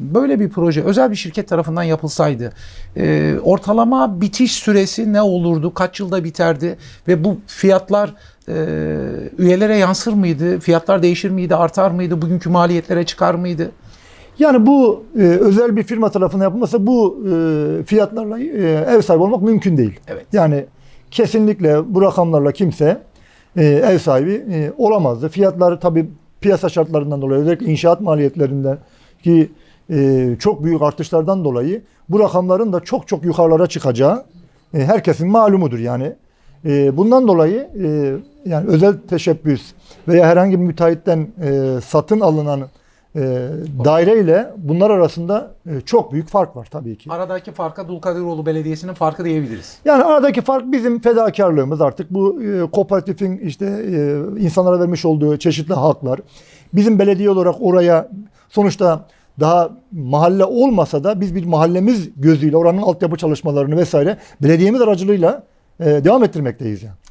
Böyle bir proje özel bir şirket tarafından yapılsaydı e, ortalama bitiş süresi ne olurdu? Kaç yılda biterdi? Ve bu fiyatlar e, üyelere yansır mıydı? Fiyatlar değişir miydi? Artar mıydı? Bugünkü maliyetlere çıkar mıydı? Yani bu e, özel bir firma tarafından yapılmasa bu e, fiyatlarla e, ev sahibi olmak mümkün değil. Evet. Yani kesinlikle bu rakamlarla kimse e, ev sahibi e, olamazdı. Fiyatlar tabii piyasa şartlarından dolayı özellikle inşaat maliyetlerinden ki e, çok büyük artışlardan dolayı bu rakamların da çok çok yukarılara çıkacağı e, herkesin malumudur yani. E, bundan dolayı e, yani özel teşebbüs veya herhangi bir müteahhitten e, satın alınan e, daire ile bunlar arasında e, çok büyük fark var tabii ki. Aradaki farka Dulkadiroğlu Belediyesi'nin farkı diyebiliriz. Yani aradaki fark bizim fedakarlığımız artık bu e, kooperatifin işte e, insanlara vermiş olduğu çeşitli haklar. Bizim belediye olarak oraya sonuçta daha mahalle olmasa da biz bir mahallemiz gözüyle oranın altyapı çalışmalarını vesaire belediyemiz aracılığıyla e, devam ettirmekteyiz yani.